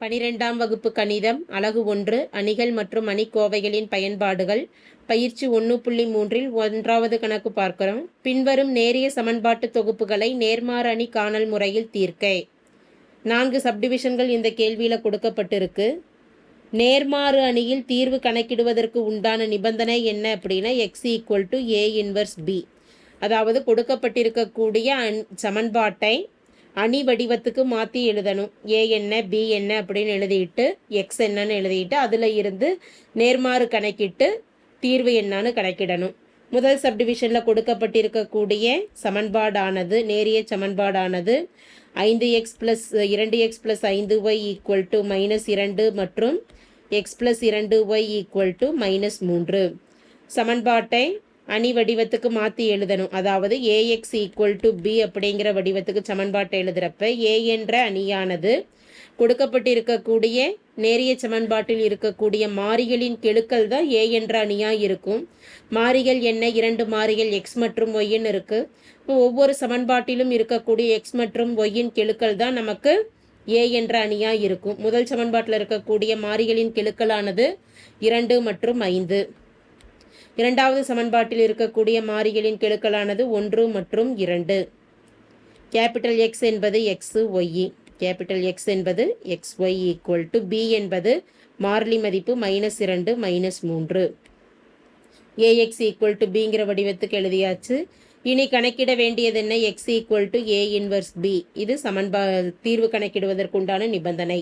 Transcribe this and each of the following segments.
பனிரெண்டாம் வகுப்பு கணிதம் அலகு ஒன்று அணிகள் மற்றும் அணிக்கோவைகளின் பயன்பாடுகள். பயிற்சி ஒன்று புள்ளி மூன்றில் ஒன்றாவது கணக்கு பார்க்கிறோம். பின்வரும் நேரிய சமன்பாட்டு தொகுப்புகளை நேர்மாறு அணி காணல் முறையில் தீர்க்க. நான்கு சப்டிவிஷன்கள் இந்த கேள்வியில் கொடுக்கப்பட்டிருக்கு. நேர்மாறு அணியில் தீர்வு கணக்கிடுவதற்கு உண்டான நிபந்தனை என்ன அப்படின்னா x equal to A inverse B அதாவது கொடுக்கப்பட்டிருக்கக்கூடிய அன் சமன்பாட்டை அணி வடிவத்துக்கு மாற்றி எழுதணும். ஏ என்ன பி என்ன அப்படின்னு எழுதிட்டு எக்ஸ் என்னன்னு எழுதிட்டு அதில் இருந்து நேர்மாறு கணக்கிட்டு தீர்வு என்னான்னு கணக்கிடணும். முதல் சப்டிவிஷனில் கொடுக்கப்பட்டிருக்கக்கூடிய சமன்பாடானது நேரிய சமன்பாடானது ஐந்து எக்ஸ் ப்ளஸ் இரண்டு எக்ஸ் ப்ளஸ் ஐந்து ஒய் ஈக்குவல் டு மைனஸ் இரண்டு மற்றும் எக்ஸ் ப்ளஸ் இரண்டு ஒய் ஈக்குவல் டு மைனஸ் மூன்று. சமன்பாட்டை அணி வடிவத்துக்கு மாற்றி எழுதணும். அதாவது ஏஎக்ஸ் ஈக்குவல் டு பி அப்படிங்கிற வடிவத்துக்கு சமன்பாட்டை எழுதுகிறப்ப ஏ என்ற அணியானது கொடுக்கப்பட்டிருக்கக்கூடிய நேரிய சமன்பாட்டில் இருக்கக்கூடிய மாறிகளின் கெழுக்கள் தான் ஏ என்ற அணியாக இருக்கும். மாறிகள் என்ன? இரண்டு மாறிகள் எக்ஸ் மற்றும் ஒய்ன்னு இருக்குது ஒவ்வொரு சமன்பாட்டிலும் இருக்கக்கூடிய எக்ஸ் மற்றும் ஒய்யின் கெழுக்கள் தான் நமக்கு ஏ என்ற அணியாக இருக்கும். முதல் சமன்பாட்டில் இருக்கக்கூடிய மாறிகளின் கெழுக்களானது இரண்டு மற்றும் ஐந்து. இரண்டாவது சமன்பாட்டில் இருக்கக்கூடிய மாறிகளின் கெழுக்களானது ஒன்று மற்றும் இரண்டு. கேபிட்டல் எக்ஸ் என்பது எக்ஸு ஒய்இ கேபிட்டல் எக்ஸ் என்பது x y equal to B என்பது மாறிலி மதிப்பு மைனஸ் இரண்டு மைனஸ் மூன்று. ஏஎக்ஸ் ஈக்குவல் டு பிங்கிற வடிவத்துக்கு எழுதியாச்சு. இனி கணக்கிட வேண்டியது என்ன? X equal to A inverse B இது சமன்பா தீர்வு கணக்கிடுவதற்குண்டான நிபந்தனை.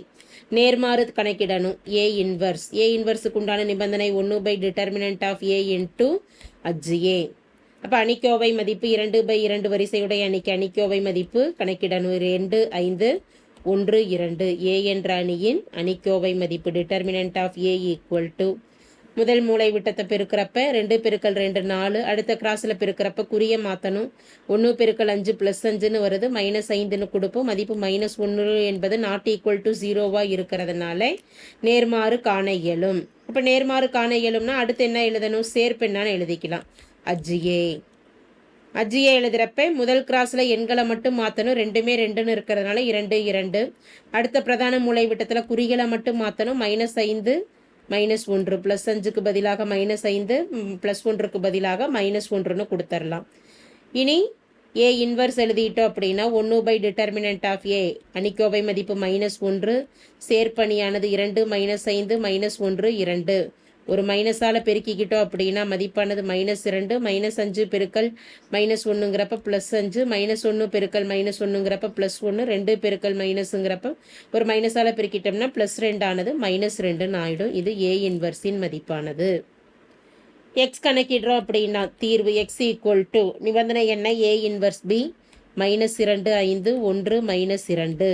நேர்மாறு கணக்கிடணும். ஏ இன்வர்ஸ் ஏ இன்வர்ஸுக்கு உண்டான நிபந்தனை ஒன்று by determinant of A into adj A அப்போ அணிக்கோவை மதிப்பு இரண்டு பை இரண்டு வரிசையுடைய அணிக்கு அணிக்கோவை மதிப்பு கணக்கிடணும். ரெண்டு ஐந்து ஒன்று இரண்டு. ஏ என்ற அணியின் அணிக்கோவை மதிப்பு determinant of A equal to முதல் மூளை விட்டத்தை பெருக்கிறப்ப ரெண்டு பெருக்கல் ரெண்டு நாலு அடுத்த கிராஸில் பெருக்கிறப்ப குறிய மாற்றணும் ஒன்று பெருக்கல் அஞ்சு ப்ளஸ் அஞ்சுன்னு வருது மைனஸ் ஐந்துன்னு கொடுப்போம். மதிப்பு மைனஸ் ஒன்று என்பது நாட் ஈக்குவல் டு ஜீரோவாக இருக்கிறதுனால நேர்மாறு காண இயலும். இப்போ நேர்மாறு காண இயலும்னா அடுத்து என்ன எழுதணும்? சேர்ப்பெண்ணான்னு எழுதிக்கலாம். அஜ்ஜியே. அஜ்ஜியை எழுதுகிறப்ப முதல் கிராஸில் எண்களை மட்டும் மாற்றணும் ரெண்டுமே ரெண்டுன்னு இருக்கிறதுனால இரண்டு இரண்டு. அடுத்த பிரதான மூளை விட்டத்தில் குறிகளை மட்டும் மாற்றணும் மைனஸ் ஐந்து மைனஸ் ஒன்று ப்ளஸ் அஞ்சுக்கு பதிலாக மைனஸ் ஐந்து ப்ளஸ் ஒன்றுக்கு பதிலாக மைனஸ் ஒன்றுன்னு கொடுத்துர்லாம். இனி ஏ இன்வர்ஸ் எழுதிட்டோம் அப்படின்னா ஒன்று பை டிட்டர்மினன்ட் ஆஃப் ஏ அணிக்கோவை மதிப்பு மைனஸ் ஒன்று சேர்ப்பணியானது இரண்டு மைனஸ் ஐந்து மைனஸ் ஒன்று இரண்டு. ஒரு மைனஸால் பெருக்கிக்கிட்டோம் அப்படின்னா மதிப்பானது மைனஸ் இரண்டு மைனஸ் அஞ்சு பெருக்கல் மைனஸ் ஒன்றுங்கிறப்ப ப்ளஸ் அஞ்சு மைனஸ் ஒன்று பெருக்கல் மைனஸ் ஒன்றுங்கிறப்ப ப்ளஸ் ஒன்று ரெண்டு பெருக்கல் மைனஸுங்கிறப்ப ஒரு மைனஸால் பெருக்கிட்டோம்னா ப்ளஸ் ரெண்டானது மைனஸ் ரெண்டுன்னு ஆகிடும் இது ஏ இன்வர்ஸின் மதிப்பானது. எக்ஸ் கணக்கிடுறோம் அப்படின்னா தீர்வு எக்ஸ் ஈக்குவல் டு நிபந்தனை என்ன? ஏ இன்வர்ஸ் பி மைனஸ் இரண்டு ஐந்து ஒன்று மைனஸ் இரண்டு.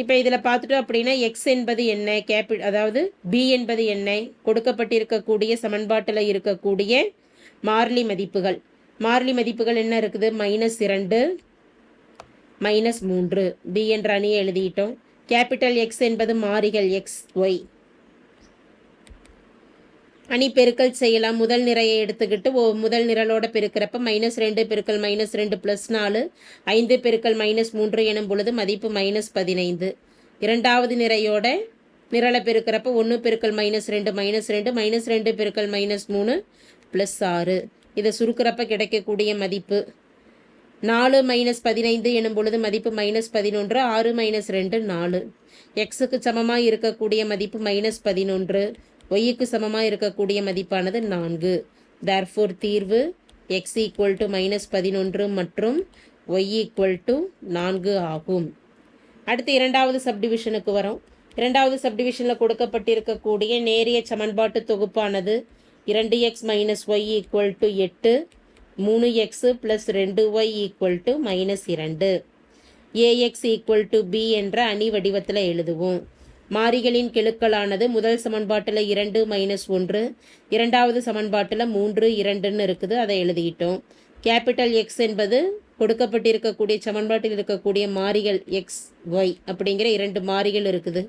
இப்போ இதில் பார்த்துட்டோம் அப்படின்னா எக்ஸ் என்பது என்ன? கேபி அதாவது பி என்பது என்ன? கொடுக்கப்பட்டிருக்கக்கூடிய சமன்பாட்டில் இருக்கக்கூடிய மாறிலி மதிப்புகள். மாறிலி மதிப்புகள் என்ன இருக்குது? மைனஸ் இரண்டு மைனஸ் மூன்று. பி என்ற அணியை எழுதிட்டோம். கேபிட்டல் எக்ஸ் என்பது மாறிகள் எக்ஸ் ஒய் அணி பெருக்கல் செய்யலாம். முதல் நிறையை எடுத்துக்கிட்டு ஓ முதல் நிரலோட பெருக்கிறப்ப மைனஸ் ரெண்டு பெருக்கல் மைனஸ் ரெண்டு ப்ளஸ் நாலு ஐந்து பெருக்கல் மைனஸ் மூன்று எனும் பொழுது மதிப்பு மைனஸ் பதினைந்து. இரண்டாவது நிறையோட நிரலை பெருக்கிறப்ப ஒன்று பெருக்கல் மைனஸ் ரெண்டு மைனஸ் ரெண்டு மைனஸ் ரெண்டு பெருக்கல் மைனஸ் மூணு ப்ளஸ் ஆறு. இதை சுருக்கிறப்ப கிடைக்கக்கூடிய மதிப்பு. நாலு மைனஸ் பதினைந்து எனும் பொழுது மதிப்பு மைனஸ் பதினொன்று ஆறு மைனஸ் ரெண்டு நாலு. எக்ஸுக்கு சமமாக இருக்கக்கூடிய மதிப்பு மைனஸ் பதினொன்று ஒய்க்கு சமமாக இருக்கக்கூடிய மதிப்பானது நான்கு. தேர்ஃபோர் தீர்வு எக்ஸ் ஈக்குவல் டு மைனஸ் பதினொன்று மற்றும் ஒய் ஈக்குவல் டு நான்கு ஆகும். அடுத்து இரண்டாவது சப்டிவிஷனுக்கு வரும். இரண்டாவது சப்டிவிஷனில் கொடுக்கப்பட்டிருக்கக்கூடிய நேரிய சமன்பாட்டு தொகுப்பானது இரண்டு x minus y equal to எட்டு மூணு எக்ஸு ப்ளஸ் ரெண்டு ஒய் ஈக்குவல் டு மைனஸ் இரண்டு. A x equal to B என்ற அணி வடிவத்தில் எழுதுவோம். மாறிகளின் கெழுக்களானது முதல் சமன்பாட்டில் இரண்டு மைனஸ் ஒன்று இரண்டாவது சமன்பாட்டில் மூன்று இரண்டுன்னு இருக்குது அதை எழுதிட்டோம். கேபிட்டல் எக்ஸ் என்பது கொடுக்கப்பட்டிருக்கக்கூடிய சமன்பாட்டில் இருக்கக்கூடிய மாறிகள் எக்ஸ் ஒய் அப்படிங்கிற இரண்டு மாறிகள் இருக்குது.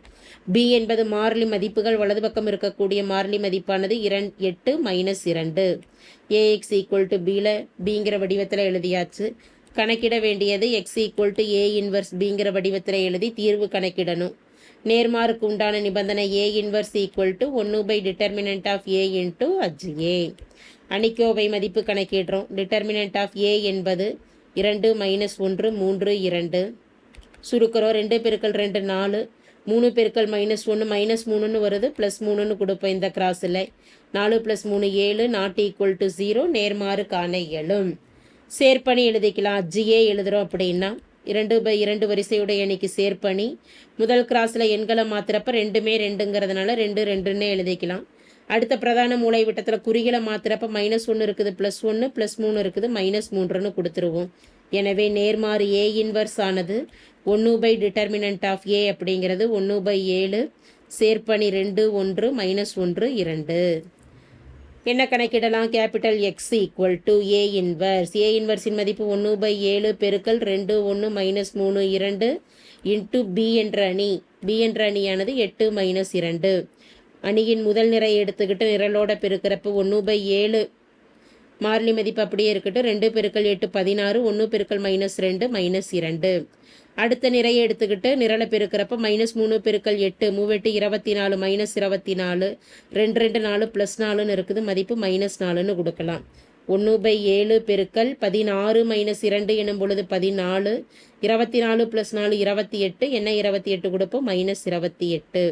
பி என்பது மாறிலி மதிப்புகள் வலது பக்கம் இருக்கக்கூடிய மாறிலி மதிப்பானது இரண் எட்டு மைனஸ் இரண்டு. ஏஎக்ஸ் ஈக்குவல் டு பியில் பிங்கிற வடிவத்தில் எழுதியாச்சு. கணக்கிட வேண்டியது x equal to A inverse பிங்கிற வடிவத்தில் எழுதி தீர்வு கணக்கிடணும். நேர்மாருக்கு உண்டான நிபந்தனை ஏ இன்வர்ஸ் ஈக்குவல் டு ஒன்று by determinant of A into adj A அணிக்கோவை மதிப்பு கணக்கிடுறோம். டிட்டர்மினன்ட் ஆஃப் ஏ என்பது இரண்டு மைனஸ் ஒன்று மூன்று இரண்டு. சுருக்கிறோம். ரெண்டு பெருக்கள் ரெண்டு நாலு. மூணு பெருக்கள் மைனஸ் ஒன்று மைனஸ் மூணுன்னு வருது. ப்ளஸ் மூணுன்னு கொடுப்போம் இந்த கிராஸில் நாலு ப்ளஸ் மூணு ஏழு. நாட் ஈக்குவல் டு ஜீரோ நேர்மாறு காண இயலும். சேர்ப்பணி எழுதிக்கலாம். ஜிஏ எழுதுகிறோம் அப்படின்னா இரண்டு பை இரண்டு வரிசையுடைய சேர் சேர்ப்பணி. முதல் கிராஸில் எண்களை மாற்றுறப்ப ரெண்டுமே ரெண்டுங்கிறதுனால ரெண்டு ரெண்டுன்னே எழுதிக்கலாம். அடுத்த பிரதான மூளை விட்டத்தில் குறிகளை மாற்றுறப்ப மைனஸ் ஒன்று இருக்குது ப்ளஸ் ஒன்று ப்ளஸ் மூணு இருக்குது மைனஸ் மூன்றுன்னு கொடுத்துருவோம். எனவே நேர்மாறு ஏ இன்வர்ஸ் ஆனது ஒன்று பை டிட்டர்மினன்ட் ஆஃப் ஏ அப்படிங்கிறது ஒன்று பை ஏழு சேர்ப்பணி ரெண்டு ஒன்று மைனஸ் ஒன்று இரண்டு. என்ன கணக்கிடலாம்? Capital x equal to A inverse A இன்வர்ஸின் மதிப்பு ஒன்று பை ஏழு பெருக்கல் ரெண்டு ஒன்று மைனஸ் மூணு இரண்டு இன்ட்டு பி என்ற அணி. பி என்ற அணியானது எட்டு மைனஸ் இரண்டு. அணியின் முதல் நிறை எடுத்துக்கிட்டு நிரலோட பெருக்கிறப்ப ஒன்று பை ஏழு மாறிலி மதிப்பு அப்படியே இருக்கட்டும். ரெண்டு பெருக்கள் எட்டு பதினாறு ஒன்று பெருக்கல் மைனஸ் ரெண்டு மைனஸ் இரண்டு. அடுத்த நிறைய எடுத்துக்கிட்டு நிரலை பெருக்கிறப்ப மைனஸ் மூணு பெருக்கல் எட்டு மூவெட்டு இருபத்தி நாலு மைனஸ் இருபத்தி நாலு ரெண்டு ரெண்டு நாலு ப்ளஸ் நாலுன்னு இருக்குது. மதிப்பு மைனஸ் நாலுன்னு கொடுக்கலாம். ஒன்று பை ஏழு பெருக்கல் பதினாறு மைனஸ் இரண்டு எனும் பொழுது பதினாலு. இருபத்தி நாலு ப்ளஸ் நாலு இருபத்தி எட்டு. என்ன இருபத்தி எட்டு கொடுப்போம்? மைனஸ் இருபத்தி எட்டு.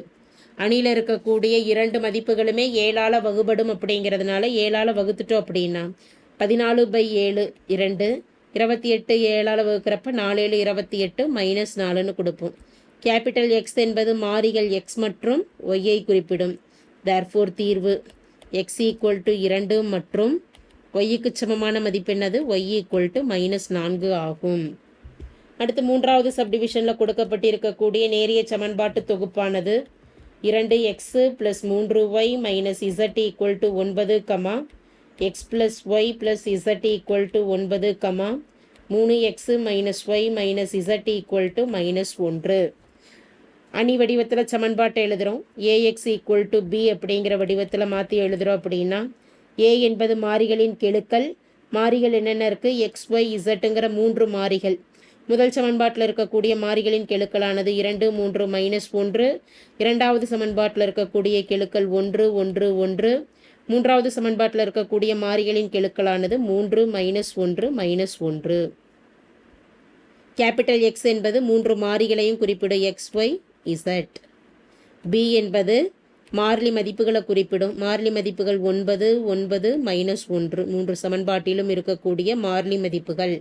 அணியில் இருக்கக்கூடிய இரண்டு மதிப்புகளுமே ஏழால் வகுபடும் அப்படிங்கிறதுனால ஏழால் வகுத்துட்டோம் அப்படின்னா பதினாலு பை ஏழு இரண்டு இருபத்தி எட்டு ஏழால் வகுக்கிறப்ப நாலு ஏழு இருபத்தி எட்டு மைனஸ் நாலுன்னு கொடுப்போம். கேபிட்டல் எக்ஸ் என்பது மாறிகள் எக்ஸ் மற்றும் ஒய்யை குறிப்பிடும். தேர்ஃபோர் தீர்வு எக்ஸ் ஈக்குவல் டு இரண்டு மற்றும் ஒய்யுக்கு சமமான மதிப்பென்னது ஒய் ஈக்குவல் டு மைனஸ் நான்கு ஆகும். அடுத்து மூன்றாவது சப்டிவிஷனில் கொடுக்கப்பட்டிருக்கக்கூடிய நேரிய சமன்பாட்டு தொகுப்பானது இரண்டு எக்ஸு ப்ளஸ் மூன்று y minus z equal to ஒன்பது comma x plus y plus z equal to ஒன்பது கமா மூணு x minus y minus z equal to minus ஒன்று. அணி வடிவத்தில் சமன்பாட்டை எழுதுகிறோம் ஏஎக்ஸ் ஈக்குவல் டு பி அப்படிங்கிற வடிவத்தில் மாற்றி எழுதுகிறோம் அப்படின்னா ஏ என்பது மாறிகளின் கெழுக்கள். மாறிகள் என்னென்ன இருக்குது எக்ஸ் ஒய் இசட்டுங்கிற மூன்று மாறிகள். முதல் சமன்பாட்டில் இருக்கக்கூடிய மாறிகளின் கெழுக்களானது இரண்டு மூன்று மைனஸ் ஒன்று. இரண்டாவது சமன்பாட்டில் இருக்கக்கூடிய கெழுக்கள் ஒன்று ஒன்று ஒன்று. மூன்றாவது சமன்பாட்டில் இருக்கக்கூடிய மாறிகளின் கெழுக்களானது மூன்று மைனஸ் ஒன்று மைனஸ் ஒன்று. கேபிட்டல் எக்ஸ் என்பது மூன்று மாறிகளையும் குறிப்பிடும் எக்ஸ் ஒய் இசட் பி என்பது மாறிலி மதிப்புகளை குறிப்பிடும். மாறிலி மதிப்புகள் ஒன்பது ஒன்பது மைனஸ் ஒன்று. மூன்று சமன்பாட்டிலும் இருக்கக்கூடிய மாறிலி மதிப்புகள்.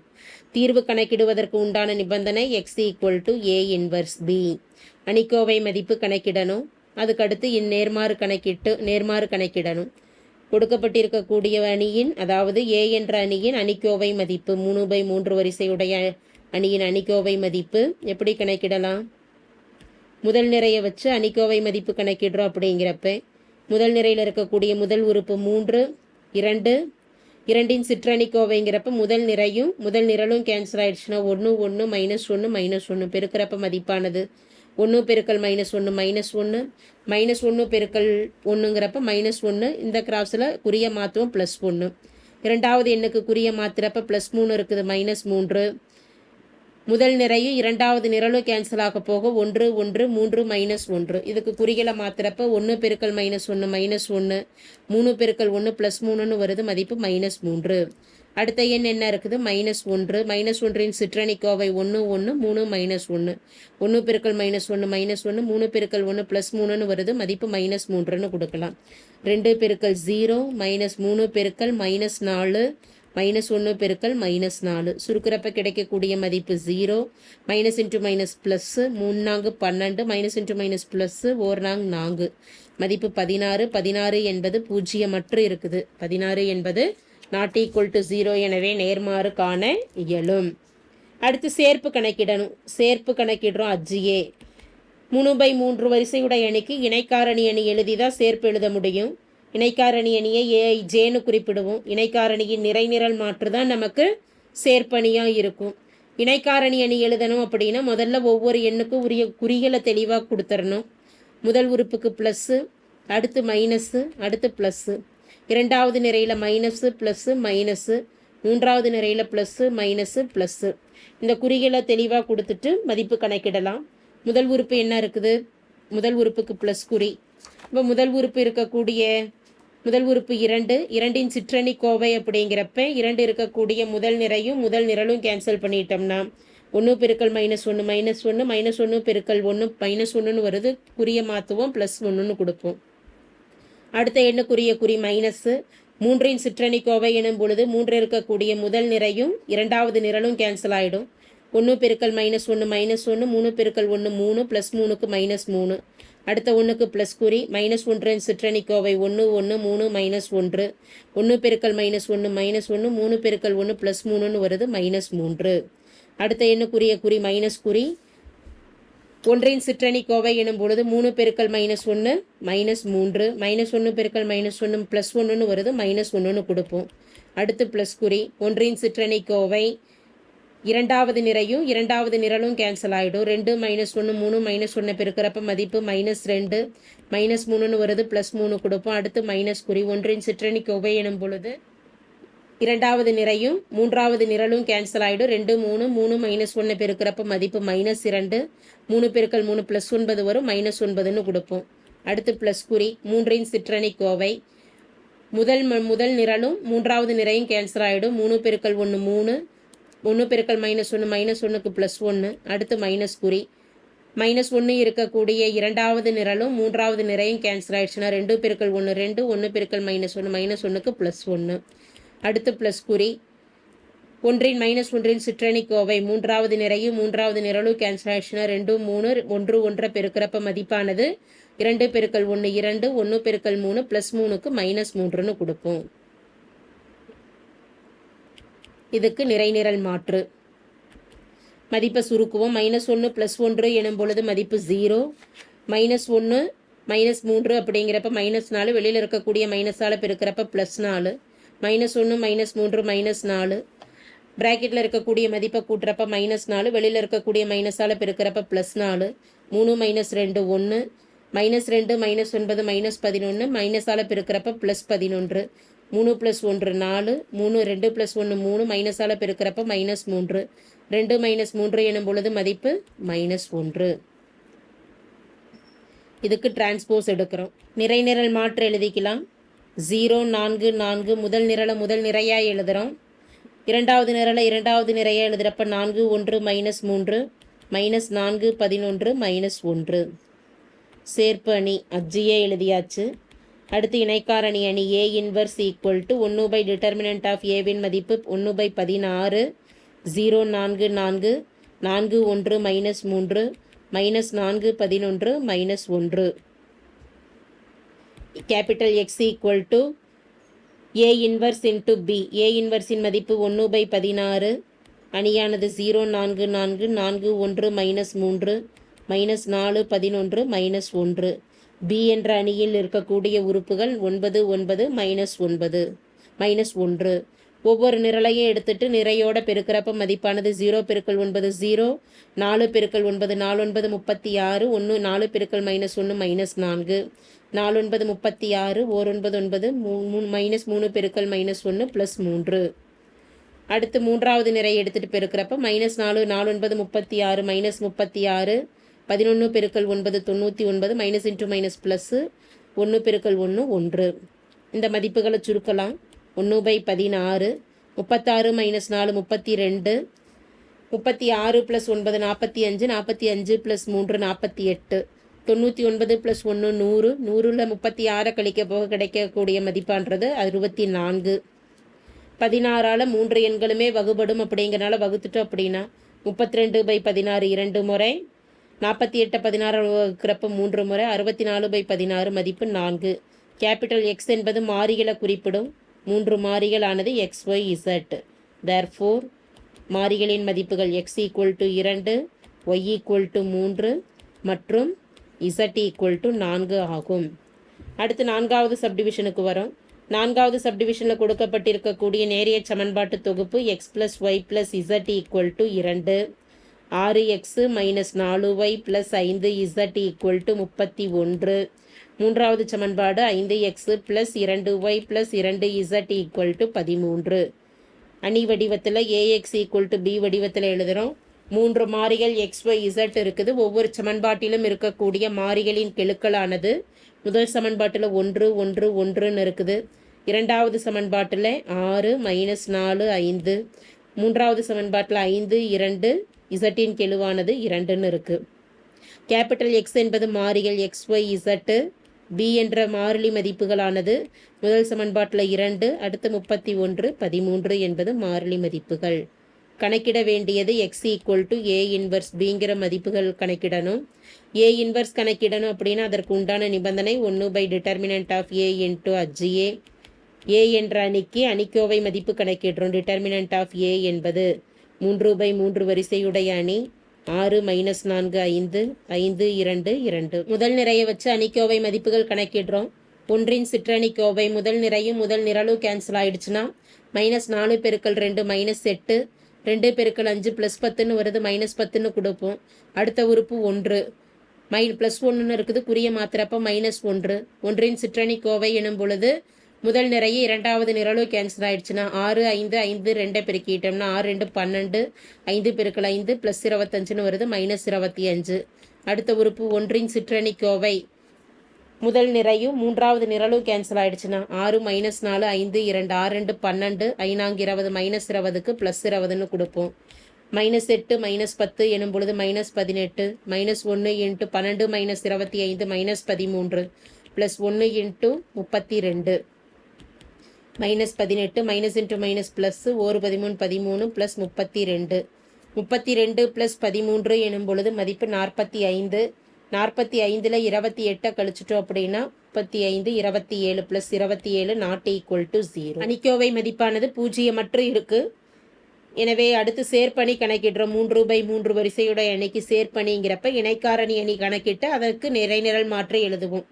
தீர்வு கணக்கிடுவதற்கு உண்டான நிபந்தனை x equal to A inverse B அணிக்கோவை மதிப்பு கணக்கிடணும். அதுக்கடுத்து இந்நேர்மாறு கணக்கிட்டு நேர்மாறு கணக்கிடணும். கொடுக்கப்பட்டிருக்கக்கூடிய அணியின் அதாவது ஏ என்ற அணியின் அணிக்கோவை மதிப்பு. மூணு பை மூன்று வரிசையுடைய அணியின் அணிக்கோவை மதிப்பு. எப்படி கணக்கிடலாம்? முதல் நிறைய வச்சு அணிக்கோவை மதிப்பு கணக்கிடுறோம் அப்படிங்கிறப்ப முதல் நிறையில் இருக்கக்கூடிய முதல் உறுப்பு மூன்று இரண்டு. இரண்டின் சிற்றணிக்கோவைங்கிறப்ப முதல் நிறையும் முதல் நிரலும் கேன்சல் ஆயிடுச்சுன்னா ஒன்று ஒன்று மைனஸ் ஒன்று மைனஸ் ஒன்று பெருக்கிறப்ப மதிப்பானது. ஒன்று பெருக்கல் மைனஸ் ஒன்று மைனஸ் ஒன்று மைனஸ் ஒன்று பெருக்கல் ஒன்றுங்கிறப்ப மைனஸ் ஒன்று இந்த கிராஸில் குறிய மாற்றுவோம் ப்ளஸ் ஒன்று இரண்டாவது எண்ணுக்கு குறிய மாற்றுறப்ப ப்ளஸ் மூணு இருக்குது மைனஸ் மூன்று. முதல் நிறையும் இரண்டாவது நிரலும் கேன்சல் ஆக போக ஒன்று ஒன்று மூன்று மைனஸ் ஒன்று. இதுக்கு குறிகளை மாத்திரப்ப ஒன்று பெருக்கல் மைனஸ் ஒன்று மைனஸ் ஒன்று மூணு பெருக்கல் ஒன்று ப்ளஸ் மூணுன்னு வருது மதிப்பு மைனஸ் மூன்று. அடுத்த எண் என்ன இருக்குது? மைனஸ் ஒன்று. மைனஸ் ஒன்றின் சிற்றணிக்கோவை ஒன்று ஒன்று மூணு மைனஸ் ஒன்று ஒன்று பெருக்கல் மைனஸ் ஒன்று மைனஸ் ஒன்று மூணு பெருக்கல் ஒன்று ப்ளஸ் மூணுன்னு வருது மதிப்பு மைனஸ் மூன்றுன்னு கொடுக்கலாம். ரெண்டு பெருக்கல் ஜீரோ மைனஸ் மூணு பெருக்கல் மைனஸ் நாலு. மைனஸ் ஒன்று பெருக்கல் மைனஸ் நாலு. சுருக்கிறப்ப கிடைக்கக்கூடிய மதிப்பு zero minus into minus plus மூணு நான்கு பன்னெண்டு மைனஸ் இன்ட்டு மைனஸ் ப்ளஸ்ஸு ஓர் நாங் நான்கு. மதிப்பு பதினாறு பதினாறு என்பது பூஜ்ஜியமற்று இருக்குது. பதினாறு என்பது நாட் ஈக்குவல் டு ஜீரோ எனவே நேர்மாறு காண இயலும். அடுத்து சேர்ப்பு கணக்கிடணும். சேர்ப்பு கணக்கிடுறோம் அஜ்ஜியே மூணு பை மூன்று வரிசையுடைய அணிக்கு இணைக்காரணி அணி எழுதி தான் சேர்ப்பு எழுத முடியும். இணைக்காரணி அணியை ஏஐ ஜேன்னு குறிப்பிடுவோம். இணைக்காரணியின் நிறைநிரல் மாற்று தான் நமக்கு சேர்ப்பணியாக இருக்கும். இணைக்காரணி அணி எழுதணும் அப்படின்னா முதல்ல ஒவ்வொரு எண்ணுக்கும் உரிய குறிகளை தெளிவாக கொடுத்துடணும் முதல் உறுப்புக்கு ப்ளஸ்ஸு அடுத்து மைனஸ்ஸு அடுத்து ப்ளஸ்ஸு இரண்டாவது நிறையில் மைனஸு ப்ளஸ்ஸு மைனஸு மூன்றாவது நிறையில் ப்ளஸ்ஸு மைனஸு ப்ளஸ்ஸு இந்த குறிகளை தெளிவாக கொடுத்துட்டு மதிப்பு கணக்கிடலாம். முதல் உறுப்பு என்ன இருக்குது? முதல் உறுப்புக்கு ப்ளஸ் குறி. இப்போ முதல் உறுப்பு இருக்கக்கூடிய முதல் உறுப்பு இரண்டு. இரண்டின் சிற்றணி கோவை அப்படிங்கிறப்ப இரண்டு இருக்கக்கூடிய முதல் நிறையும் முதல் நிரலும் கேன்சல் பண்ணிட்டோம்னா ஒன்று பெருக்கல் மைனஸ் ஒன்று மைனஸ் ஒன்று மைனஸ் ஒன்று பெருக்கல் ஒன்று மைனஸ் ஒன்றுன்னு வருது. குறிய மாற்றுவோம் ப்ளஸ் ஒன்றுன்னு கொடுப்போம். அடுத்த எண்ணுக்குரிய குறி மைனஸ்ஸு மூன்றின் சிற்றணி கோவை எனும் பொழுது மூன்று இருக்கக்கூடிய முதல் நிறையும் இரண்டாவது நிரலும் கேன்சல் ஆகிடும் ஒன்று பெருக்கல் மைனஸ் ஒன்று மைனஸ் ஒன்று மூணு பெருக்கல் ஒன்று மூணு ப்ளஸ் மூணுக்கு மைனஸ் மூணு. அடுத்த ஒன்றுக்கு ப்ளஸ் குறி மைனஸ் ஒன்றின் சிற்றணிக்கோவை ஒன்று ஒன்று மூணு மைனஸ் ஒன்று. ஒன்று பெருக்கல் மைனஸ் ஒன்று மைனஸ் ஒன்று மூணு பெருக்கல் ஒன்று ப்ளஸ் மூணுன்னு வருது மைனஸ் மூன்று. அடுத்த எண்ணுக்குரிய குறி மைனஸ் குறி ஒன்றின் சிற்றணி கோவை எனும் பொழுது மூணு பெருக்கல் மைனஸ் ஒன்று மைனஸ் மூன்று. மைனஸ் ஒன்று பெருக்கல் மைனஸ் ஒன்று ப்ளஸ் ஒன்றுன்னு வருது மைனஸ் ஒன்றுன்னு கொடுப்போம். அடுத்து ப்ளஸ் குறி ஒன்றின் சிற்றணி கோவை இரண்டாவது நிறையும் இரண்டாவது நிரலும் கேன்சல் ஆகிடும் ரெண்டு மைனஸ் ஒன்று மூணு மைனஸ் ஒன்று பெருக்கிறப்ப மதிப்பு மைனஸ் ரெண்டு மைனஸ் மூணுன்னு வருது ப்ளஸ் மூணு கொடுப்போம். அடுத்து மைனஸ் குறி ஒன்றின் சிற்றணி கோவை எனும் பொழுது இரண்டாவது நிறையும் மூன்றாவது நிரலும் கேன்சல் ஆகிடும் ரெண்டு மூணு மூணு மைனஸ் ஒன்று பெருக்கிறப்ப மதிப்பு மைனஸ் இரண்டு மூணு பெருக்கள் மூணு ப்ளஸ் ஒன்பது வரும் மைனஸ் ஒன்பதுன்னு கொடுப்போம். அடுத்து ப்ளஸ் குறி மூன்றின் சிற்றணி கோவை முதல் முதல் நிரலும் மூன்றாவது நிறையும் கேன்சல் ஆகிடும் மூணு பெருக்கள் ஒன்று மூணு ஒன்று பெருக்கல் மைனஸ் ஒன்று மைனஸ் ஒன்றுக்கு ப்ளஸ் ஒன்று அடுத்து மைனஸ் குறி. மைனஸ் ஒன்று இருக்கக்கூடிய இரண்டாவது நிரலும் மூன்றாவது நிறையும் கேன்சல் ஆயிடுச்சுன்னா ரெண்டு பெருக்கல் ஒன்று ரெண்டு ஒன்று பெருக்கல் மைனஸ் ஒன்று மைனஸ் ஒன்றுக்கு ப்ளஸ் ஒன்று அடுத்து ப்ளஸ் குறி. ஒன்றின் மைனஸ் ஒன்றின் சிற்றணி கோவை மூன்றாவது நிறையும் மூன்றாவது நிரலும் கேன்சல் ரெண்டு மூணு ஒன்று ஒன்றை பெருக்கிறப்ப மதிப்பானது இரண்டு பெருக்கல் ஒன்று இரண்டு ஒன்று பெருக்கல் மூணு ப்ளஸ் மூணுக்கு மைனஸ் மூன்றுன்னு கொடுப்போம். இதுக்கு நிறைநிரல் மாற்று. மதிப்பை சுருக்குவோம். மைனஸ் ஒன்று ப்ளஸ் ஒன்று எனும் பொழுது மதிப்பு ஜீரோ மைனஸ் ஒன்று மைனஸ் மூன்று அப்படிங்கிறப்ப மைனஸ் நாலு. வெளியில் இருக்கக்கூடிய மைனஸால் பெருக்கிறப்ப ப்ளஸ் நாலு. மைனஸ் ஒன்று மைனஸ் மூன்று மைனஸ் நாலு. ப்ராக்கெட்டில் இருக்கக்கூடிய மதிப்பை கூட்டுறப்ப மைனஸ் நாலு. வெளியில் இருக்கக்கூடிய மைனஸால் பெருக்கிறப்ப ப்ளஸ் நாலு. மூணு மைனஸ் ரெண்டு ஒன்று மைனஸ் ரெண்டு மைனஸ் ஒன்பது மைனஸ் பதினொன்று மைனஸால் பெருக்கிறப்ப ப்ளஸ் பதினொன்று. மூணு ப்ளஸ் ஒன்று நாலு மூணு ரெண்டு ப்ளஸ் ஒன்று மூணு மைனஸால் பெருக்கிறப்ப மைனஸ் மூன்று. ரெண்டு மைனஸ் மூன்று எனும் பொழுது மதிப்பு மைனஸ் ஒன்று. இதுக்கு டிரான்ஸ்போஸ் எடுக்கிறோம். நிறைநிரல் மாற்று எழுதிக்கலாம். ஜீரோ நான்கு நான்கு முதல் நிரலை முதல் நிறையாக எழுதுகிறோம் இரண்டாவது நிரலை இரண்டாவது நிறையாக எழுதுகிறப்ப நான்கு ஒன்று மைனஸ் மூன்று மைனஸ் நான்கு பதினொன்று மைனஸ் ஒன்று. சேர்ப்பு அணி அஜ்ஜியே எழுதியாச்சு. அடுத்து இணைக்காரணி அணி ஏ இன்வர்ஸ் ஈக்குவல் டு ஒன்று பை டிட்டர்மினன்ட் ஆஃப் ஏவின் மதிப்பு ஒன்று பை பதினாறு ஜீரோ நான்கு நான்கு நான்கு ஒன்று மைனஸ் மூன்று மைனஸ் நான்கு பதினொன்று மைனஸ் ஒன்று. Capital x equal to A inverse into B A இன்வர்ஸின் மதிப்பு ஒன்று பை பதினாறு அணியானது ஜீரோ நான்கு நான்கு நான்கு ஒன்று மைனஸ் மூன்று மைனஸ் நாலு பதினொன்று மைனஸ் ஒன்று. பி என்ற அணியில் இருக்கக்கூடிய உறுப்புகள் ஒன்பது ஒன்பது மைனஸ் ஒன்பது மைனஸ் ஒன்று. ஒவ்வொரு நிரலையும் எடுத்துட்டு நிறையோட பெருக்கிறப்ப மதிப்பானது ஜீரோ பெருக்கல் ஒன்பது ஜீரோ நாலு பெருக்கல் ஒன்பது நாலு ஒன்பது முப்பத்தி ஆறு ஒன்று நாலு பெருக்கல் மைனஸ் ஒன்று மைனஸ் நான்கு. நாலு ஒன்பது முப்பத்தி ஆறு ஓர் ஒன்பது ஒன்பது மூணு மைனஸ் மூணு பெருக்கல் மைனஸ் ஒன்று ப்ளஸ் மூன்று. அடுத்து மூன்றாவது நிறை எடுத்துகிட்டு பெருக்கிறப்ப மைனஸ் நாலு நாலு ஒன்பது முப்பத்தி ஆறு மைனஸ் முப்பத்தி ஆறு பதினொன்று பெருக்கல் ஒன்பது தொண்ணூற்றி ஒன்பது மைனஸ் இன்ட்டு மைனஸ் ப்ளஸ்ஸு ஒன்று பெருக்கல் ஒன்று ஒன்று. இந்த மதிப்புகளை சுருக்கலாம். ஒன்று பை பதினாறு முப்பத்தாறு மைனஸ் நாலு முப்பத்தி ரெண்டு முப்பத்தி ஆறு ப்ளஸ் ஒன்பது நாற்பத்தி அஞ்சு நாற்பத்தி அஞ்சு ப்ளஸ் மூன்று நாற்பத்தி எட்டு தொண்ணூற்றி ஒன்பது ப்ளஸ் ஒன்று நூறு. நூறில் முப்பத்தி ஆறை கழிக்க போக கிடைக்கக்கூடிய மதிப்பான்றது அறுபத்தி நான்கு பதினாறால் மூன்று எண்களுமே வகுபடும் அப்படிங்கிறனால வகுத்துட்டோம் அப்படின்னா முப்பத்தி ரெண்டு பை பதினாறு இரண்டு முறை நாற்பத்தி எட்டு பதினாறு வகுக்கிறப்ப மூன்று முறை அறுபத்தி நாலு பை பதினாறு மதிப்பு நான்கு. கேபிட்டல் எக்ஸ் என்பது மாறிகளை குறிப்பிடும். மூன்று மாறிகளானது எக்ஸ் ஒய் இசட் தேர்ஃபோர் மாறிகளின் மதிப்புகள் எக்ஸ் ஈக்குவல் டு இரண்டு ஒய் ஈக்குவல் டு மூன்று மற்றும் இசட் ஈக்குவல் டு நான்கு ஆகும். அடுத்து நான்காவது சப்டிவிஷனுக்கு வரும். நான்காவது சப்டிவிஷனில் கொடுக்கப்பட்டிருக்கக்கூடிய நேரிய சமன்பாட்டு தொகுப்பு x plus y plus z equal to இரண்டு. ஆறு எக்ஸு மைனஸ் நாலு ஒய் ப்ளஸ் ஐந்து இசட் ஈக்குவல் டு முப்பத்தி ஒன்று. மூன்றாவது சமன்பாடு ஐந்து எக்ஸு ப்ளஸ் இரண்டு ஒய் ப்ளஸ் இரண்டு இசட் ஈக்குவல் டு பதிமூன்று. அணி வடிவத்தில் ஏஎக்ஸ் ஈக்குவல் டு பி வடிவத்தில் எழுதுகிறோம் மூன்று மாறிகள் எக்ஸ் ஒய் இசட் இருக்குது. ஒவ்வொரு சமன்பாட்டிலும் இருக்கக்கூடிய மாறிகளின் கெழுக்களானது முதல் சமன்பாட்டில் ஒன்று ஒன்று ஒன்றுன்னு இருக்குது. இரண்டாவது சமன்பாட்டில் ஆறு மைனஸ் நாலு ஐந்து. மூன்றாவது சமன்பாட்டில் ஐந்து இரண்டு இசட்டின் கெழுவானது இரண்டுன்னு இருக்குது கேபிட்டல் எக்ஸ் என்பது மாறிகள் எக்ஸ் ஒய் இசட்டு பி என்ற மாறிலி மதிப்புகளானது. முதல் சமன்பாட்டில் இரண்டு அடுத்து முப்பத்தி ஒன்று பதிமூன்று என்பது மாறிலி மதிப்புகள். கணக்கிட வேண்டியது x equal to A inverse பிங்கிற மதிப்புகள் கணக்கிடணும். ஏ இன்வர்ஸ் கணக்கிடணும் அப்படின்னா அதற்கு உண்டான நிபந்தனை ஒன்று by determinant of A into adj A A என்ற அணிக்கு அணிக்கோவை மதிப்பு கணக்கிடுறோம். டிட்டர்மினன்ட் ஆஃப் ஏ என்பது மூன்று பை மூன்று வரிசையுடைய அணி ஆறு மைனஸ் நான்கு ஐந்து ஐந்து இரண்டு இரண்டு. முதல் நிறைய வச்சு அணிக்கோவை மதிப்புகள் கணக்கிடுறோம். ஒன்றின் சிற்றணிக்கோவை முதல் நிறையும் முதல் நிரலும் கேன்சல் ஆயிடுச்சுன்னா மைனஸ் நாலு பெருக்கள் ரெண்டு மைனஸ் எட்டு. ரெண்டு பெருக்கள் அஞ்சு ப்ளஸ் பத்துன்னு வருது மைனஸ் பத்துன்னு கொடுப்போம். அடுத்த உறுப்பு ஒன்று. மை ப்ளஸ் ஒன்றுன்னு இருக்குது குறிய மாத்திரப்ப மைனஸ் ஒன்று. ஒன்றின் சிற்றணி கோவை எனும் பொழுது முதல் நிறைய இரண்டாவது நிரலும் கேன்சல் ஆயிடுச்சுன்னா ஆறு ஐந்து ஐந்து ரெண்டை பெருக்கிட்டோம்னா ஆறு ரெண்டு பன்னெண்டு ஐந்து பெருக்கல் ஐந்து ப்ளஸ் இருபத்தஞ்சுன்னு வருது மைனஸ் இருபத்தி அஞ்சு. அடுத்த உறுப்பு ஒன்றின் சிற்றணி கோவை முதல் நிறையும் மூன்றாவது நிரலும் கேன்சல் ஆயிடுச்சுன்னா ஆறு மைனஸ் நாலு ஐந்து இரண்டு ஆறு ரெண்டு பன்னெண்டு ஐநாங்கு இருபது மைனஸ் இருபதுக்கு ப்ளஸ் இருபதுன்னு கொடுப்போம். மைனஸ் எட்டு மைனஸ் பத்து எனும் பொழுது மைனஸ் பதினெட்டு மைனஸ் ஒன்று இன்ட்டு பன்னெண்டு மைனஸ் இருபத்தி ஐந்து மைனஸ் பதிமூன்று ப்ளஸ் ஒன்று இன்ட்டு முப்பத்தி ரெண்டு. மைனஸ் பதினெட்டு மைனஸ் இன்ட்டு மைனஸ் ப்ளஸ்ஸு ஒரு பதிமூணு பதிமூணு ப்ளஸ் முப்பத்தி ரெண்டு முப்பத்தி ரெண்டு ப்ளஸ் பதிமூன்று எனும் பொழுது மதிப்பு நாற்பத்தி ஐந்து நாற்பத்தி ஐந்தில் இருபத்தி எட்டை கழிச்சிட்டோம் அப்படின்னா முப்பத்தி ஐந்து இருபத்தி ஏழு ப்ளஸ் இருபத்தி ஏழு நாட் ஈக்குவல் டு ஜீரோ அணிக்கோவை மதிப்பானது பூஜ்ஜியமற்று இருக்குது எனவே அடுத்து சேர்ப்பணி கணக்கிடுறோம். மூன்று பை மூன்று வரிசையுடைய அணிக்கு சேர்ப்பணிங்கிறப்ப இணைக்காரணி அணி கணக்கிட்டு அதற்கு நிறை நிரல் மாற்றி எழுதுவோம்.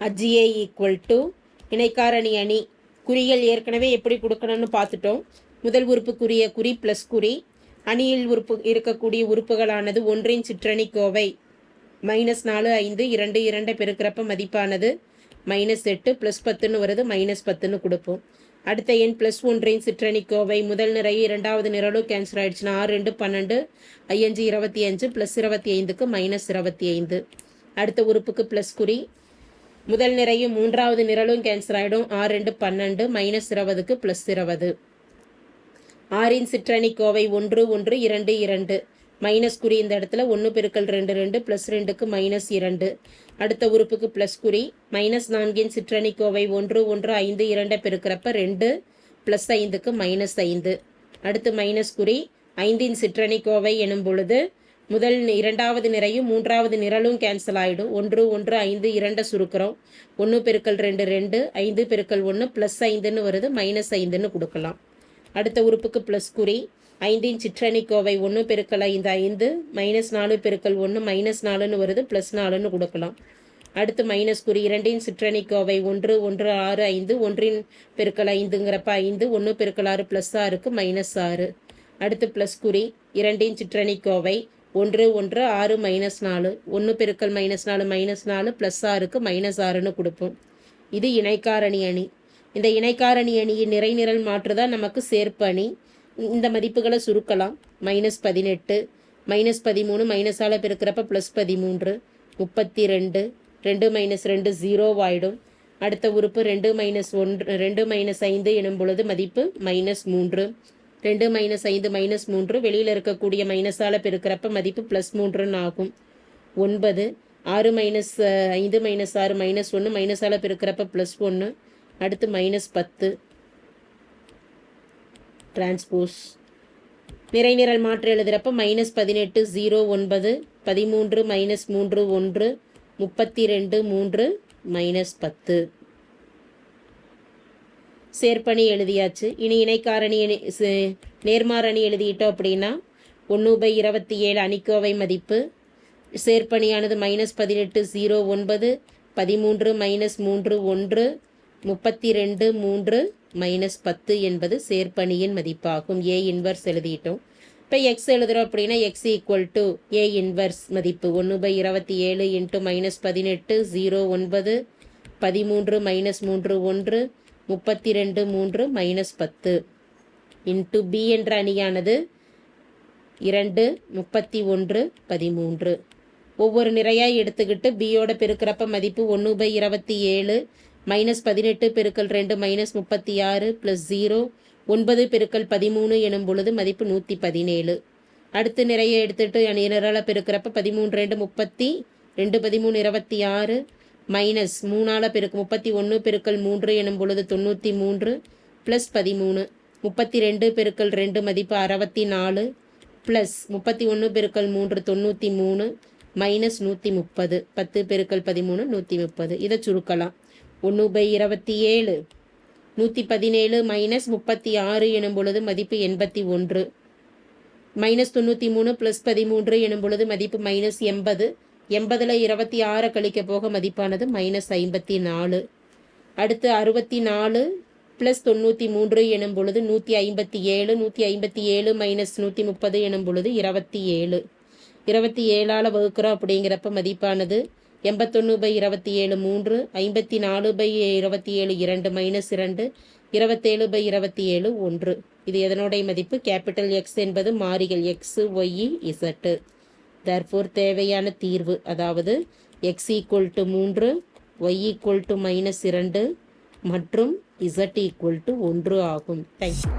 அஜிஏ ஈக்குவல் டு இணைக்காரணி அணி குறிகள் ஏற்கனவே எப்படி கொடுக்கணும்னு பார்த்துட்டோம். முதல் உறுப்புக்குரிய குறி ப்ளஸ் குறி. அணியில் உறுப்பு இருக்கக்கூடிய உறுப்புகளானது ஒன்றின் சிற்றணி கோவை மைனஸ் நாலு ஐந்து இரண்டு இரண்டை பெருக்கிறப்ப மதிப்பானது மைனஸ் எட்டு ப்ளஸ் பத்துன்னு வருது மைனஸ் பத்துன்னு கொடுப்போம். அடுத்த எண் ப்ளஸ் ஒன்றின் சிற்றணி கோவை முதல் நிறைய இரண்டாவது நிரலும் கேன்சல் ஆயிடுச்சுன்னா ஆறு ரெண்டு பன்னெண்டு ஐயஞ்சு இருபத்தி அஞ்சு ப்ளஸ் இருபத்தி ஐந்துக்கு மைனஸ் இருபத்தி ஐந்து. அடுத்த உறுப்புக்கு ப்ளஸ் குறி. முதல் நிறையும் மூன்றாவது நிரலும் கேன்சல் ஆகிடும் ஆறு ரெண்டு பன்னெண்டு மைனஸ் இருபதுக்கு ப்ளஸ் இருபது. ஆறின் சிற்றணி கோவை ஒன்று ஒன்று இரண்டு இரண்டு. மைனஸ் குறி இந்த இடத்துல ஒன்று பெருக்கல் ரெண்டு ரெண்டு ப்ளஸ் ரெண்டுக்கு மைனஸ் இரண்டு. அடுத்த உறுப்புக்கு ப்ளஸ் குறி. மைனஸ் நான்கின் சிற்றணி கோவை ஒன்று ஒன்று ஐந்து இரண்டை பெருக்கிறப்ப ரெண்டு ப்ளஸ் ஐந்துக்கு மைனஸ் ஐந்து. அடுத்து மைனஸ் குறி. ஐந்தின் சிற்றணி கோவை எனும் பொழுது முதல் இரண்டாவது நிறையும் மூன்றாவது நிரலும் கேன்சல் ஆகிடும் ஒன்று ஒன்று ஐந்து இரண்டை சுருக்கிறோம். ஒன்று பெருக்கல் ரெண்டு ரெண்டு ஐந்து பெருக்கல் ஒன்று ப்ளஸ் ஐந்துன்னு வருது மைனஸ் ஐந்துன்னு கொடுக்கலாம். அடுத்த உறுப்புக்கு ப்ளஸ் குறி. ஐந்தின் சிற்றணி கோவை ஒன்று பெருக்கல் ஐந்து ஐந்து மைனஸ் நாலு பெருக்கல் ஒன்று மைனஸ் நாலுன்னு வருது ப்ளஸ் நாலுன்னு கொடுக்கலாம். அடுத்து மைனஸ் குறி. இரண்டின் சிற்றணி கோவை ஒன்று ஒன்று ஆறு ஐந்து ஒன்றின் பெருக்கல் ஐந்துங்கிறப்ப ஐந்து ஒன்று பெருக்கல் ஆறு ப்ளஸ் ஆறுக்கு மைனஸ் ஆறு. அடுத்து ப்ளஸ் குறி. இரண்டின் சிற்றணி கோவை ஒன்று ஒன்று ஆறு மைனஸ் நாலு. ஒன்று பெருக்கல் மைனஸ் நாலு மைனஸ் நாலு ப்ளஸ் ஆறுக்கு மைனஸ் ஆறுன்னு கொடுப்போம். இது இணைக்காரணி அணி. இந்த இணைக்காரணி அணியின் நிறைநிரல் மாற்று தான் நமக்கு சேர்ப்பு அணி. இந்த மதிப்புகளை சுருக்கலாம். மைனஸ் பதினெட்டு மைனஸ் பதிமூணு மைனஸால் பெருக்கிறப்ப ப்ளஸ் பதிமூன்று முப்பத்தி ரெண்டு ரெண்டு மைனஸ் ரெண்டு ஜீரோ அடுத்த உறுப்பு ரெண்டு மைனஸ் ஒன்று ரெண்டு மைனஸ் ஐந்து எனும் பொழுது மதிப்பு மைனஸ் மூன்று. ரெண்டு மைனஸ் ஐந்து மைனஸ் மூன்று. வெளியில் இருக்கக்கூடிய மைனஸால் பெருக்கிறப்ப மதிப்பு ப்ளஸ் மூன்றுன்னு ஆகும். ஒன்பது ஆறு மைனஸ் ஐந்து மைனஸ் ஆறு மைனஸ் ஒன்று மைனஸால் பெருக்கிறப்ப ப்ளஸ் ஒன்று அடுத்து மைனஸ் பத்து. டிரான்ஸ்போஸ் நிறைநிரல் மாற்று எழுதுகிறப்ப மைனஸ் பதினெட்டு ஜீரோ ஒன்பது. பதிமூன்று மைனஸ் மூன்று ஒன்று. முப்பத்தி ரெண்டு மூன்று மைனஸ் பத்து. சேர்ப்பணி எழுதியாச்சு. இனி இணைக்காரணி நேர்மாரணி எழுதிட்டோம் அப்படின்னா ஒன்று பை இருபத்தி ஏழு அணிக்கோவை மதிப்பு சேர்ப்பணியானது மைனஸ் பதினெட்டு ஜீரோ ஒன்பது பதிமூன்று மைனஸ் மூன்று ஒன்று முப்பத்தி ரெண்டு மூன்று மைனஸ் பத்து என்பது சேர்ப்பணியின் மதிப்பாகும். ஏ இன்வர்ஸ் எழுதிட்டோம். இப்போ எக்ஸ் எழுதுகிறோம் அப்படின்னா x equal to A inverse மதிப்பு. ஒன்று பை இருபத்தி ஏழு இன்ட்டு மைனஸ் பதினெட்டு ஜீரோ ஒன்பது பதிமூன்று மைனஸ் மூன்று ஒன்று முப்பத்தி ரெண்டு மூன்று மைனஸ் பத்து. இன்ட்டு பி என்ற அணியானது இரண்டு முப்பத்தி ஒன்று பதிமூன்று. ஒவ்வொரு நிறையாக எடுத்துக்கிட்டு பியோட பெருக்கிறப்ப மதிப்பு ஒன்று பை இருபத்தி ஏழு மைனஸ் பதினெட்டு பெருக்கல் ரெண்டு மைனஸ் முப்பத்தி ஆறு ப்ளஸ் ஜீரோ ஒன்பது பெருக்கல் பதிமூணு எனும் பொழுது மதிப்பு நூற்றி பதினேழு. அடுத்து நிறைய எடுத்துட்டு நிரல பெருக்கிறப்ப பதிமூணு ரெண்டு முப்பத்தி ரெண்டு பதிமூணு இருபத்தி ஆறு மைனஸ் மூணால் பெருக்கு முப்பத்தி ஒன்று பெருக்கல் மூன்று எனும் பொழுது தொண்ணூற்றி மூன்று ப்ளஸ் பதிமூணு. முப்பத்தி ரெண்டு பெருக்கல் ரெண்டு மதிப்பு அறுபத்தி நாலு ப்ளஸ் முப்பத்தி ஒன்று பெருக்கல் மூன்று தொண்ணூற்றி மூணு மைனஸ் நூற்றி முப்பது. பத்து பெருக்கல் பதிமூணு நூற்றி முப்பது. இதை சுருக்கலாம். ஒன்று பை இருபத்தி ஏழு நூற்றி பதினேழு மைனஸ் முப்பத்தி ஆறு எனும் பொழுது மதிப்பு எண்பத்தி ஒன்று. மைனஸ் தொண்ணூற்றி மூணு ப்ளஸ் பதிமூன்று எனும் பொழுது மதிப்பு மைனஸ் எண்பது. எண்பதில் இருபத்தி ஆறு கழிக்க போக மதிப்பானது மைனஸ் ஐம்பத்தி நாலு. அடுத்து அறுபத்தி நாலு ப்ளஸ் தொண்ணூற்றி மூன்று எனும் பொழுது நூற்றி ஐம்பத்தி ஏழு நூற்றி ஐம்பத்தி ஏழு மைனஸ் நூற்றி முப்பது எனும் பொழுது இருபத்தி ஏழு. இருபத்தி ஏழால் வகுக்கிறோம் அப்படிங்கிறப்ப மதிப்பானது எண்பத்தொன்று பை இருபத்தி ஏழு மூன்று ஐம்பத்தி நாலு பை இருபத்தி ஏழு இரண்டு மைனஸ் இரண்டு இருபத்தேழு பை இருபத்தி ஏழு ஒன்று. இது எதனுடைய மதிப்பு? கேபிட்டல் எக்ஸ் என்பது மாறிகள் எக்ஸு ஒய்இ இசட்டு தர்ஃபோர் தேவையான தீர்வு அதாவது எக்ஸ் ஈக்குவல் டு மூன்று ஒய் ஈக்குவல் டு மைனஸ் இரண்டு மற்றும் இசட் ஈக்குவல் டு ஒன்று ஆகும். தேங்க்யூ